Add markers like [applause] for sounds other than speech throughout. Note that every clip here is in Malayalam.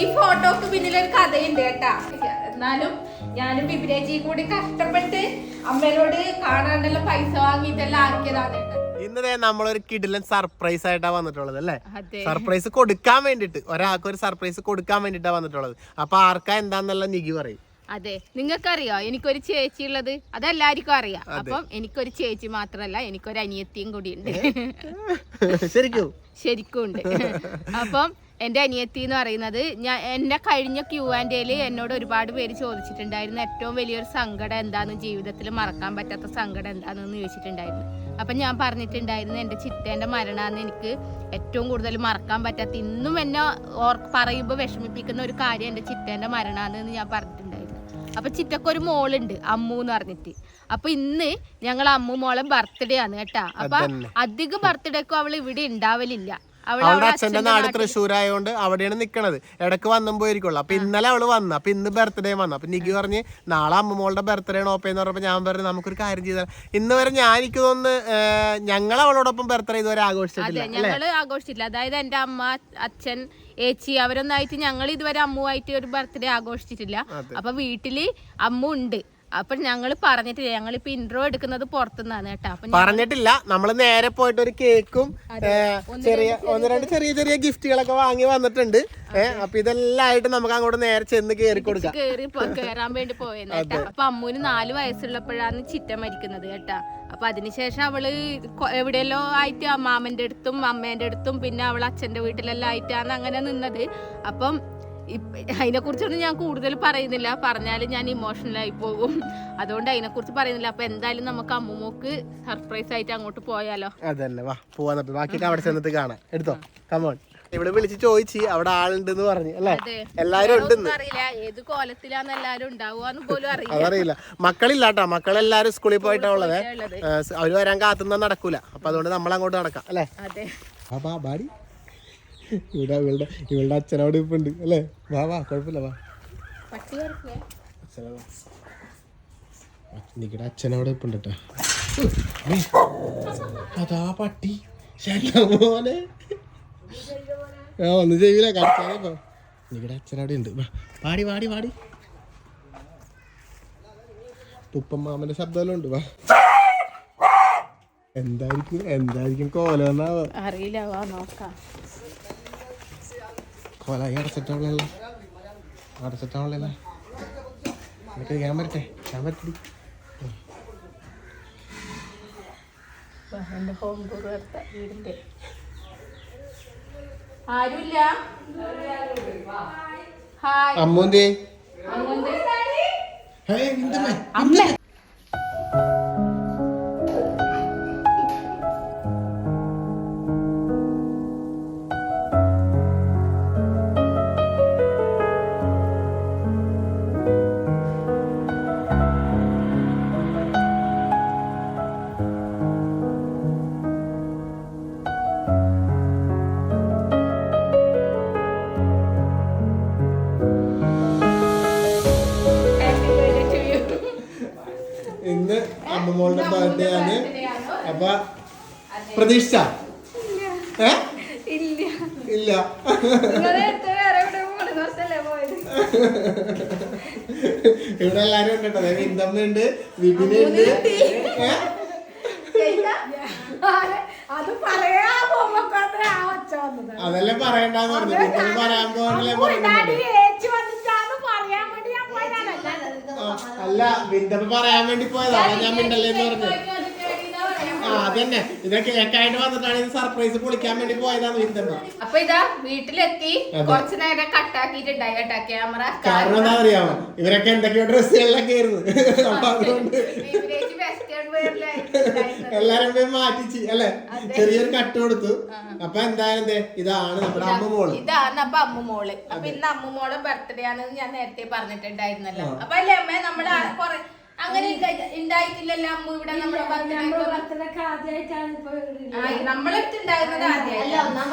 ഈ ഫോട്ടോക്ക് പിന്നിൽ ഒരു കഥയുണ്ട് കേട്ടാ. എന്നാലും ഞാനും ബിബിരേജി കൂടി കഷ്ടപ്പെട്ട് അമ്മേനോട് കാണാണ്ടെല്ലാം പൈസ വാങ്ങിയിട്ടെല്ലാം ആക്കിയതാണ് കേട്ടോ. ഇന്ന് ദേ നമ്മളൊരു കിടിലൻ സർപ്രൈസ് ആയിട്ടാ വന്നിട്ടുള്ളത് അല്ലേ? സർപ്രൈസ് കൊടുക്കാൻ വേണ്ടിട്ട് ഒരാൾക്ക് ഒരു സർപ്രൈസ് കൊടുക്കാൻ വേണ്ടിട്ടാ വന്നിട്ടുള്ളത്. അപ്പൊ ആർക്കാ എന്താന്നുള്ള നികി പറയും. അതെ നിങ്ങൾക്കറിയോ? എനിക്കൊരു ചേച്ചി ഉള്ളത് അതെല്ലാവർക്കും അറിയാം. അപ്പം എനിക്കൊരു ചേച്ചി മാത്രല്ല എനിക്കൊരു അനിയത്തിയും കൂടി ഉണ്ട്. ശരിക്കും? ശരിക്കും ഉണ്ട്. അപ്പം എന്റെ അനിയത്തി എന്ന് പറയുന്നത് ഞാൻ എന്റെ കഴിഞ്ഞ ക്യൂ ആൻഡ് എയിൽ എന്നോട് ഒരുപാട് പേര് ചോദിച്ചിട്ടുണ്ടായിരുന്നു ഏറ്റവും വലിയൊരു സങ്കടം എന്താന്ന് ജീവിതത്തിൽ മറക്കാൻ പറ്റാത്ത സങ്കടം എന്താണെന്ന് ചോദിച്ചിട്ടുണ്ടായിരുന്നു. അപ്പം ഞാൻ പറഞ്ഞിട്ടുണ്ടായിരുന്നു എന്റെ ചിത്തേന്റെ മരണമാണ് എനിക്ക് ഏറ്റവും കൂടുതൽ മറക്കാൻ പറ്റാത്ത ഇന്നും എന്നെ ഓർ പറയുമ്പോൾ വിഷമിപ്പിക്കുന്ന ഒരു കാര്യം എന്റെ ചിത്തേന്റെ മരണമാണ് എന്ന് ഞാൻ പറഞ്ഞിട്ടുണ്ടായിരുന്നു അപ്പൊ ചിറ്റക്കൊരു മോളുണ്ട് അമ്മു എന്ന് പറഞ്ഞിട്ട്. അപ്പൊ ഇന്ന് ഞങ്ങൾ അമ്മു മോളെ ബർത്ത്ഡേ ആണ് കേട്ടാ. അപ്പൊ അധികം ബർത്ത്ഡേക്കും അവൾ ഇവിടെ ഉണ്ടാവലില്ല. അവളുടെ അച്ഛന്റെ നാട് തൃശ്ശൂർ ആയതുകൊണ്ട് അവിടെയാണ് നിക്കണത്. ഇടയ്ക്ക് വന്നും പോയിരിക്കുള്ളൂ. അപ്പൊ ഇന്നലെ അവൾ വന്നു. അപ്പൊ ഇന്ന് ബർത്ത്ഡേ വന്നു. അപ്പൊ നിഗി പറഞ്ഞ് നാളെ അമ്മമോളുടെ ബർത്ത്ഡേ ആണ് ഓപ്പ എന്ന് പറഞ്ഞപ്പോ ഞാൻ പറഞ്ഞു നമുക്കൊരു കാര്യം ചെയ്താൽ ഇന്ന് വരെ ഞാൻ എനിക്ക് തോന്നുന്നു ഞങ്ങൾ അവളോടൊപ്പം ബർത്ത്ഡേ ഇതുവരെ ആഘോഷിച്ചിട്ടില്ല. ഞങ്ങൾ ആഘോഷിച്ചില്ല അതായത് എന്റെ അമ്മ അച്ഛൻ ഏച്ചി അവരൊന്നായിട്ട് ഞങ്ങൾ ഇതുവരെ അമ്മുവായിട്ട് ഒരു ബർത്ത്ഡേ ആഘോഷിച്ചിട്ടില്ല. അപ്പൊ വീട്ടിൽ അമ്മ ഉണ്ട്. അപ്പൊ ഞങ്ങൾ പറഞ്ഞിട്ടില്ല. ഞങ്ങൾ ഇപ്പൊ ഇൻട്രോ എടുക്കുന്നത് പുറത്തുനിന്നാണ് കേട്ടോ. അപ്പൊ പറഞ്ഞിട്ടില്ല. നമ്മൾ നേരെ പോയിട്ട് ഒരു കേക്കും ചെറിയ ഒന്ന് രണ്ട് ചെറിയ ചെറിയ ഗിഫ്റ്റുകളൊക്കെ വാങ്ങി വന്നിട്ടുണ്ട്. അപ്പൊ ഇതെല്ലാം ആയിട്ട് നമുക്ക് അങ്ങോട്ട് നേരെ ചെന്ന് കേറി കൊടുക്കാം. കേറി കേറാൻ വേണ്ടി പോയെന്ന് കേട്ടാ. അപ്പൊ അമ്മൂന് നാല് വയസ്സുള്ളപ്പോഴാണ് ചിറ്റ മരിക്കുന്നത് കേട്ടാ. അപ്പൊ അതിനുശേഷം അവൾ എവിടെയല്ലോ ആയിട്ട് അമ്മാമന്റെ അടുത്തും അമ്മേന്റെ അടുത്തും പിന്നെ അവൾ അച്ഛന്റെ വീട്ടിലെല്ലാം ആയിട്ടാണ് അങ്ങനെ നിന്നത്. അപ്പം അതിനെ കുറിച്ചൊന്നും ഞാൻ കൂടുതൽ പറയുന്നില്ല. പറഞ്ഞാൽ ഞാൻ ഇമോഷണലായി ആയി പോകും. അതുകൊണ്ട് അതിനെക്കുറിച്ച് പറയുന്നില്ല. അപ്പൊ എന്തായാലും നമുക്ക് അമ്മുമോക്ക് സർപ്രൈസ് ആയിട്ട് അങ്ങോട്ട് പോയാലോ? അതന്നെ. വാ പോവാ ബാക്കിയൊക്കെ അവിടെ ചെന്നിട്ട് കാണാം. എടുത്തോ? കമോൺ ഇവിടെ വിളിച്ച് ചോദിച്ചു അവിടെ ആളുണ്ടെന്ന് പറഞ്ഞു അല്ലേ? എല്ലാരും ഉണ്ടെന്ന്. അറിയില്ല. ഏത് കോലത്തിലാന്ന് എല്ലാരും ഉണ്ടാവുക പോലും അറിയില്ല. അതറിയില്ല. മക്കളില്ല കേട്ടോ മക്കളെല്ലാരും സ്കൂളിൽ പോയിട്ടാ ഉള്ളത്. അവർ വരാൻ കാത്തുന്ന നടക്കൂല. അപ്പൊ അതുകൊണ്ട് നമ്മൾ അങ്ങോട്ട് നടക്കാം അല്ലേ? അതെ. ഇവിടെ ഇവളുടെ ഇവളുടെ അച്ഛനോട് ഇപ്പൊ ഉണ്ട് അല്ലേ? വാ വാ കുഴപ്പമില്ല വാ. നിങ്ങളുടെ അച്ഛനോട് ഇപ്പൊ ഉണ്ട്. അതാ പട്ടി. പോലെ ആ ഒന്നും ചെയ്യൂല കടിച്ചാലേ ഇപ്പൊ. നിങ്ങളുടെ അച്ഛനവിടെ ഉണ്ട് പാടി പാടി പാടി തുപ്പൻ മാമന്റെ ശബ്ദമെല്ലാം ഉണ്ട് വാ. എന്തായിരിക്കും? എന്തായിരിക്കും കോലെന്നാവോ അറിയില്ല വാ നോക്കാം. കോലായി അടച്ചിട്ടാണല്ലോ അടച്ചിട്ടാണല്ലോ എന്നിട്ട് ഞാൻ വരട്ടെ ഞാൻ വരട്ടെ എന്റെ ഹോം ടൂർ വീടിന്റെ ആരുമില്ല? ഹായ് അമ്മൂന്തേ അങ്ങോട്ട് അമ്മമ്മോളുടെ ബർത്ത്ഡേ ആണ്. അപ്പൊ പ്രതീക്ഷിച്ച ഇല്ല. ഇവിടെ എല്ലാരും ഉണ്ട് കേട്ടോ. വിന്തമ്മ ഉണ്ട് വിപിന ഉണ്ട്. അതെല്ലാം പറയണ്ടെന്ന് പറഞ്ഞു പറയാൻ പോകണല്ലേ ഡാഡി പറയുന്നുണ്ട് ഏച്ചു വന്നിട്ടാന്ന് പറയാൻ വേണ്ടി ഞാൻ പോയതാണല്ല ആ, അല്ല വിന്തമ്മ പറയാൻ വേണ്ടി പോയതാണ് ഞാൻ മിണ്ടല്ലേന്ന് പറഞ്ഞു ആ അതന്നെ. ഇത് കേക്കായിട്ട് വന്നിട്ടാണ് ഇത് സർപ്രൈസ് പൊളിക്കാൻ വേണ്ടി പോയതാണ് വിന്തമ്മ അപ്പൊ ഇതാ വീട്ടിലെത്തി. കുറച്ചു നേരം കട്ടാക്കിയിട്ടുണ്ടായി കേട്ടാ ക്യാമറ. കാരണം എന്താ അറിയാമോ ഇവരൊക്കെ എന്തൊക്കെയോ ഡ്രസ്സുകളിലൊക്കെ ആയിരുന്നു. അപ്പൊ അതുകൊണ്ട് എല്ലാരും മാറ്റിച്ച് അല്ലെ? ചെറിയൊരു കട്ട് കൊടുത്തു. അപ്പൊ എന്തായാലും ഇതാണ് നമ്മുടെ അമ്മ മോൾ. ഇതാണ് അപ്പൊ അമ്മുമോൾ അപ്പൊ ഇന്ന് അമ്മുമോളെ ബർത്ത്ഡേ ആണെന്ന് ഞാൻ നേരത്തെ പറഞ്ഞിട്ടുണ്ടായിരുന്നല്ലോ. അപ്പൊ അല്ലേ അമ്മ? നമ്മൾ കൊറേ അങ്ങനെ ഉണ്ടായിട്ടില്ലല്ലോ അമ്മു. ഇവിടെ നമ്മുടെ ബർത്ത്ഡേ ഭർത്തനൊക്കെ ആദ്യമായിട്ടാണ് ഇപ്പൊ നമ്മളടുത്ത് ഉണ്ടായിരുന്നത് ആദ്യമായിട്ട് ഒന്നാം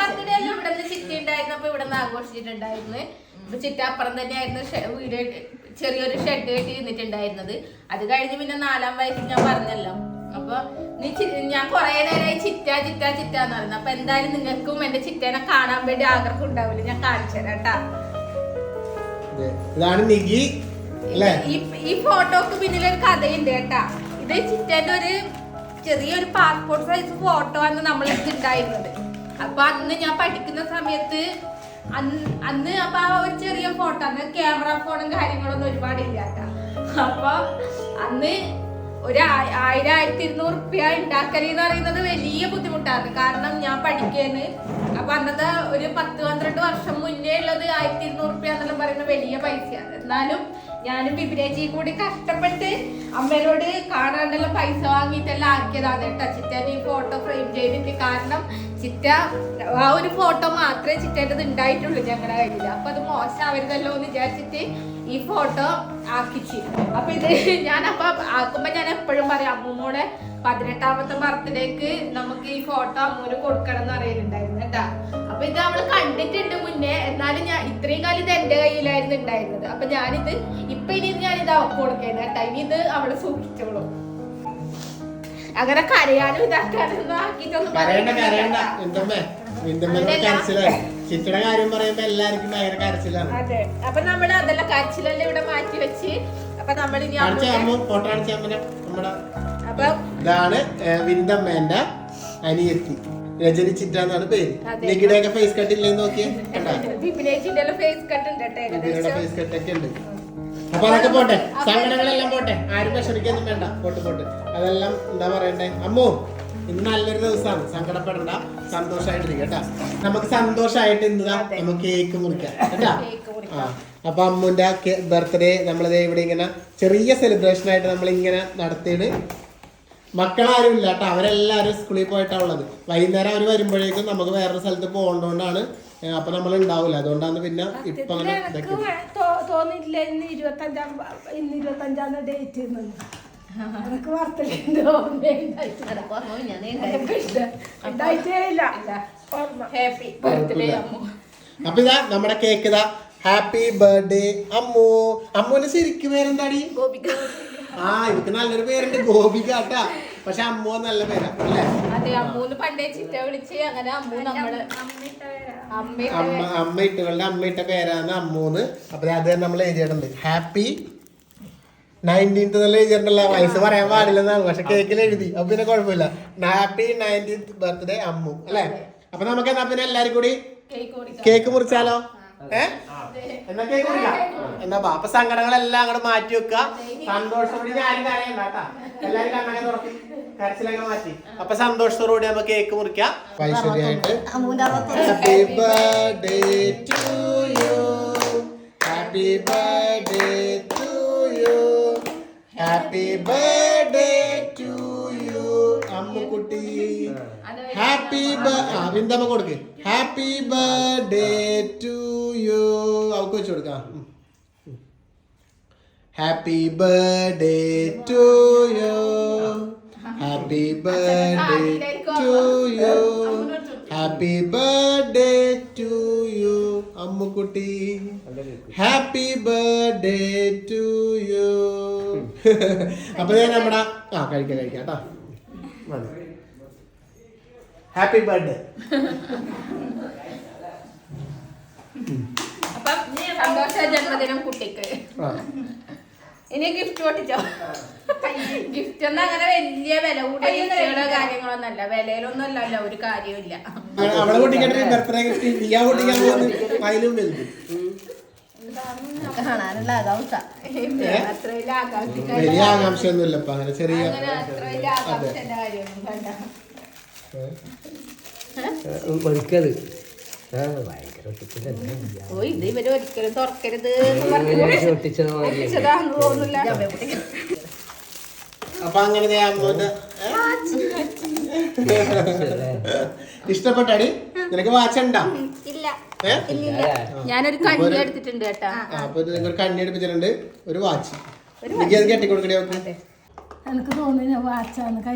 ബർത്ത്ഡേ എല്ലാം ഇവിടെ നിന്ന് ചിറ്റി ഉണ്ടായിരുന്നപ്പോ ഇവിടെ നിന്ന് ആഘോഷിച്ചിട്ടുണ്ടായിരുന്നു. ഇപ്പൊ ചിറ്റ അപ്പുറം തന്നെയായിരുന്നു വീട് ചെറിയൊരു ഷെഡ് കെട്ടി ഇരുന്നിട്ടുണ്ടായിരുന്നത് അത് കഴിഞ്ഞ് പിന്നെ നാലാം വയസ്സിൽ ഞാൻ പറഞ്ഞല്ലോ. അപ്പൊ നീ ഞാൻ കൊറേ നേരമായി ചിറ്റ ചിറ്റ ചിറ്റ എന്ന് പറയുന്നത് അപ്പൊ എന്തായാലും നിങ്ങൾക്കും എന്റെ ചിറ്റേനെ കാണാൻ വേണ്ടി ആഗ്രഹം ഉണ്ടാവില്ല. ഞാൻ കാണിച്ചു തരാം കേട്ടാ. ഇതാണ് നിഗി അല്ലേ ഈ ഫോട്ടോക്ക് പിന്നിലൊരു കഥയുണ്ട് കേട്ടാ. ഇത് ചിറ്റന്റെ ഒരു ചെറിയൊരു പാസ്പോർട്ട് സൈസ് ഫോട്ടോ ആണ് നമ്മൾ ഉണ്ടായിരുന്നത് അപ്പൊ അന്ന് ഞാൻ പഠിക്കുന്ന സമയത്ത് അന്ന് അപ്പൊ ആ ഒരു ചെറിയ ഫോട്ടോ അന്ന് ക്യാമറ ഫോണും കാര്യങ്ങളൊന്നും ഒരുപാട് ഇല്ലാത്ത അപ്പൊ അന്ന് ഒരു ആയിരം ആയിരത്തി ഇരുന്നൂറ് റുപ്യ ഉണ്ടാക്കൽ എന്ന് പറയുന്നത് വലിയ ബുദ്ധിമുട്ടാണ് കാരണം ഞാൻ പഠിക്കേന്ന്. അപ്പൊ അന്നത്തെ ഒരു പത്ത് പന്ത്രണ്ട് വർഷം മുന്നേ ഉള്ളത് ആയിരത്തി ഇരുന്നൂറ് റുപ്യ എന്നെല്ലാം പറയുന്നത് വലിയ പൈസയാണ്. എന്നാലും ഞാനും ബിബിരേജി കൂടി കഷ്ടപ്പെട്ട് അമ്മയോട് കാണാണ്ടെല്ലാം പൈസ വാങ്ങിയിട്ടെല്ലാം ആക്കിയതാണ് കേട്ടോ. ചിറ്റേനെ ഈ ഫോട്ടോ ഫ്രെയിം ചെയ്തിട്ട് കാരണം ചിറ്റ ആ ഒരു ഫോട്ടോ മാത്രമേ ചിറ്റേന്റെത് ഉണ്ടായിട്ടുള്ളൂ ഞങ്ങളുടെ കയ്യിൽ അപ്പൊ അത് മോശമാവരുതല്ലോ എന്ന് വിചാരിച്ചിട്ട് ഈ ഫോട്ടോ ആക്കിച്ച്. അപ്പൊ ഇത് ഞാൻ അപ്പൊ ആക്കുമ്പോ ഞാൻ എപ്പോഴും പറയും അമ്മൂമ്മോടെ പതിനെട്ടാമത്തെ ബർത്ത്ഡേക്ക് നമുക്ക് ഈ ഫോട്ടോ അമ്മൂന് കൊടുക്കണം എന്ന് അറിയലുണ്ടായിരുന്നു കേട്ടാ. അപ്പൊ ഇത് അവൾ കണ്ടിട്ടുണ്ട് മുന്നേ. എന്നാലും ഞാൻ ഇത്രയും കാലം ഇത് എന്റെ കയ്യിലായിരുന്നു ഉണ്ടായിരുന്നത്. അപ്പൊ ഞാനിത് ഇപ്പൊ ഇനി ഞാൻ ഇത് അവൾക്ക് കൊടുക്കുന്നത് കേട്ടോ. ഇനി ഇത് അവൾ സൂക്ഷിച്ചോളൂ. അങ്ങനെ കരയാനും ഇതാക്കാനൊന്നും ആക്കിയിട്ടൊന്നും കരച്ചിലാണ്. ചിറ്റയുടെ കാര്യം പറയുമ്പോ എല്ലാവർക്കും ഭയങ്കര കരച്ചിലാണ്. അതെ. അപ്പൊ നമ്മൾ അതെല്ലാം കരച്ചിലല്ലേ ഇവിടെ മാറ്റി വെച്ച്. അപ്പൊ നമ്മൾ ഇതാണ് ഏ, വിന്തമ്മേന്റെ അനിയത്തി. രജനി ചിറ്റാന്നാണ് പേര്. നികിടയൊക്കെ ഫേസ് കട്ട് ഇല്ലെന്ന് നോക്കിയേ? ഫേസ് കട്ട് ഉണ്ട്. അപ്പൊ അതൊക്കെ പോട്ടെ. സങ്കടങ്ങളെല്ലാം പോട്ടെ. ആരും വിഷമിക്കൊന്നും വേണ്ട. പോട്ട് പോട്ട്. അതെല്ലാം എന്താ പറയണ്ടേ? അമ്മു ഇന്ന് നല്ലൊരു ദിവസമാണ്. സങ്കടപ്പെടണ്ട. സന്തോഷമായിട്ടിരിക്കും കേട്ടാ. നമുക്ക് സന്തോഷമായിട്ട് ഇന്നതാ നമുക്ക് കേക്ക് മുറിക്കാം. കേട്ടാ. ആ. അപ്പൊ അമ്മുന്റെ ബർത്ത്ഡേ നമ്മളിത് ഇവിടെ ഇങ്ങനെ ചെറിയ സെലിബ്രേഷൻ ആയിട്ട് നമ്മൾ ഇങ്ങനെ നടത്തിയിട്ട് മക്കളാരും ഇല്ല കേട്ടോ അവരെല്ലാവരും സ്കൂളിൽ പോയിട്ടാണ് ഉള്ളത്. വൈകുന്നേരം അവർ വരുമ്പോഴേക്കും നമുക്ക് വേറൊരു സ്ഥലത്ത് പോകേണ്ടതുകൊണ്ടാണ് അപ്പൊ നമ്മൾ ഉണ്ടാവില്ല അതുകൊണ്ടാണ് പിന്നെ ഇപ്പൊ അങ്ങനെ ഇന്ന് ഇരുപത്തഞ്ചാം ഇന്ന് ഇരുപത്തഞ്ചാം ഡേറ്റ് അപ്പൊ ഇതാ നമ്മുടെ കേക്ക് ഇതാ. Happy birthday Ammu. അമ്മുവിന് ശരിക്കും പേരെന്താടി? ഗോപിക. ആ ഇവർക്ക് നല്ലൊരു പേരുണ്ട്. ഗോപിക കേട്ടാ പക്ഷെ അമ്മു നല്ല പേരാ അല്ലേ? അതെ അമ്മൂന്ന് പണ്ടേ ചിറ്റ വിളിച്ച്. അങ്ങനെ അമ്മു നമ്മൾ അമ്മ അമ്മ അമ്മ ഇട്ടുകളുടെ അമ്മ ഇട്ട പേരാണ് അമ്മൂന്ന്. അപ്പൊ അത് നമ്മൾ എഴുതിയിട്ടുണ്ട്. ഹാപ്പി നയന്റീൻത്ത് നല്ല എഴുതിയിട്ടുണ്ടല്ലോ. വയസ്സ് പറയാൻ പാടില്ലെന്നാണ്. പക്ഷെ കേക്കിൽ എഴുതി. അപ്പൊ പിന്നെ കുഴപ്പമില്ല. ഹാപ്പി നയന്റീൻത്ത് ബർത്ത്ഡേ അമ്മു അല്ലേ? അപ്പൊ നമുക്ക് എന്നാ പിന്നെ എല്ലാരും കൂടി കേക്ക് മുറിച്ചാലോ? ഏ? എന്നാ കേക്ക് മുറിക്കാം എന്നാ ബാപ്പ അപ്പൊ സങ്കടങ്ങളെല്ലാം അങ്ങോട്ട് മാറ്റി വെക്കുക. സന്തോഷത്തോടെ ഞാനും കരയണ്ട കേട്ടാ. എല്ലാരും കണ്ണൊക്കെ തുറക്കി കരച്ചിലൊക്കെ മാറ്റി. അപ്പൊ സന്തോഷത്തോടുകൂടി നമുക്ക് കേക്ക് മുറിക്കാം. ഐശ്വര്യമായിട്ട് happy birthday to you happy birthday to you happy birthday to you Ammukutty. Happy ആ വിന്തമ്മ കൊടുക്ക്. ഹാപ്പി ബർത്ത്ഡേ ടു യു അവക്ക് വെച്ച് കൊടുക്കാം happy birthday to you happy birthday to you happy birthday to you Ammukutty. Happy birthday to you അപ്പൊ ഞാൻ നമ്മുടെ ആ കഴിക്കാം കഴിക്കാം കേട്ടോ. മതി. ഹാപ്പി ബർത്ത്ഡേ ജന്മദിനം കുട്ടിക്ക്? ഇനി ഗിഫ്റ്റ് പൊട്ടിച്ചോ? ഗിഫ്റ്റ് ഒന്നും അങ്ങനെ വലിയ വില കൂടെ ഗിഫ്റ്റുകളോ കാര്യങ്ങളൊന്നും അല്ല വിലയിലൊന്നും അല്ലല്ലോ ഒരു കാര്യമില്ല അവളെ പൊട്ടിക്കട്ടെ ബർത്ത്ഡേ ഗിഫ്റ്റ് നീയാ പൊട്ടിക്കാൻ പോകുന്നത് അതിലും വലുത്? കാണാനുള്ള ആകാംക്ഷ അത്ര വലിയ അങ്ങനെ ചെറിയ അത്ര വലിയ ആകാംക്ഷന്റെ കാര്യമൊന്നും വേണ്ട. തോന്നുന്നില്ല. അപ്പൊ അങ്ങനെ ഇഷ്ടപ്പെട്ടടി ഇഷ്ടപ്പെട്ടാടി? നിനക്ക് വാച്ചുണ്ടാ ഞാനൊരു കണ്ണി എടുത്തിട്ടുണ്ട് കേട്ടാ. അപ്പൊ ഇത് നിങ്ങൾക്ക് കണ്ണി എടുപ്പിച്ചിട്ടുണ്ട്. ഒരു വാച്ച്. എനിക്ക് അത് കെട്ടിക്കൊടുക്കണേ എനിക്ക് തോന്നുന്നു വാച്ചാണ് കൈ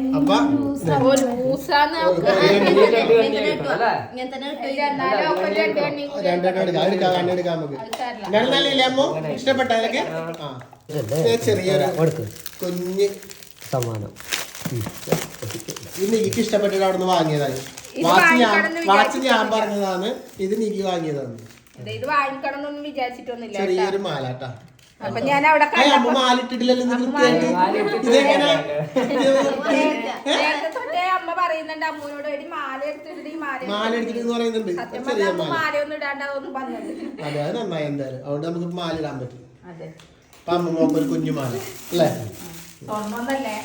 ചെറിയൊരു കുഞ്ഞ് സമ്മാനം. ഇത് നികിക്ക് ഇഷ്ടപ്പെട്ടിട്ട് അവിടെ നിന്ന് വാങ്ങിയതാണ്. വാച്ച് ഞാൻ വാച്ച് ഞാൻ പറഞ്ഞതാണ്. ഇത് നികി വാങ്ങിയതാണ്. ചെറിയൊരു മാല കേട്ടാ. അപ്പൊ ഞാൻ അവിടെ അമ്മ തൊട്ടേ പറയുന്നുണ്ട് അമ്മൂനോട് ഒരു മാല എടുത്തിട്ട് മാല മാല എടുത്തിട്ട് പറയുന്നുണ്ട്. സത്യം പറഞ്ഞാൽ അമ്മ മാല. മാലയൊന്നും ഇടാണ്ട് അതൊന്നും പറഞ്ഞത് അതെ അത് നന്നായി എന്തായാലും. അതുകൊണ്ട് നമുക്ക് മാല ഇടാൻ പറ്റും. അതെ. അപ്പൊ അമ്മ മോക്ക് ഒരു കുഞ്ഞു മാല. അല്ലേ?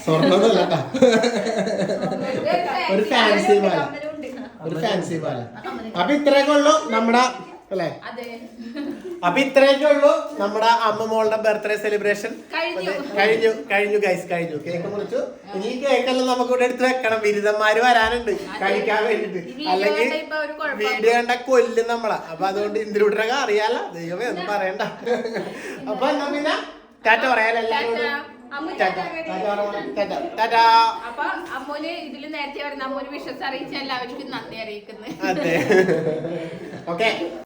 സ്വർണമൊന്നല്ല? ഒരു ഫാൻസി മാല. ഒരു ഫാൻസി മാല. അപ്പൊ ഇത്രയൊക്കെ ഉള്ളു. നമ്മുടെ അല്ലേ? അപ്പൊ ഇത്രയൊക്കെ ഉള്ളു നമ്മുടെ അമ്മ മോളുടെ ബർത്ത്ഡേ സെലിബ്രേഷൻ കഴിഞ്ഞു. കഴിഞ്ഞു ഗൈസ് കഴിഞ്ഞു. കേക്ക് മുറിച്ചു. ഇനി കേക്കെല്ലാം നമുക്ക് ഇവിടെ എടുത്ത് വെക്കണം. ബിരുദന്മാര് വരാനുണ്ട്. കഴിക്കാൻ വേണ്ടിട്ട്. അല്ലെങ്കിൽ. വീഡിയോ കണ്ട കൊല്ലും നമ്മളെ. അപ്പൊ അതുകൊണ്ട് ഇന്ദിരൂട്ടരൊക്കെ അറിയാലോ. ദൈവമേ ഒന്നും പറയണ്ട. അപ്പൊ എന്നാ പിന്നെ? ടാറ്റ പറയാലോ എല്ലാവരും അപ്പൊ അമ്മൂന് ഇതിൽ നേരത്തെ വരുന്ന അമ്മൂന് വിശ്വസ് അറിയിച്ച എല്ലാവർക്കും നന്ദി അറിയിക്കുന്നത് അതെ. [laughs] ഓക്കെ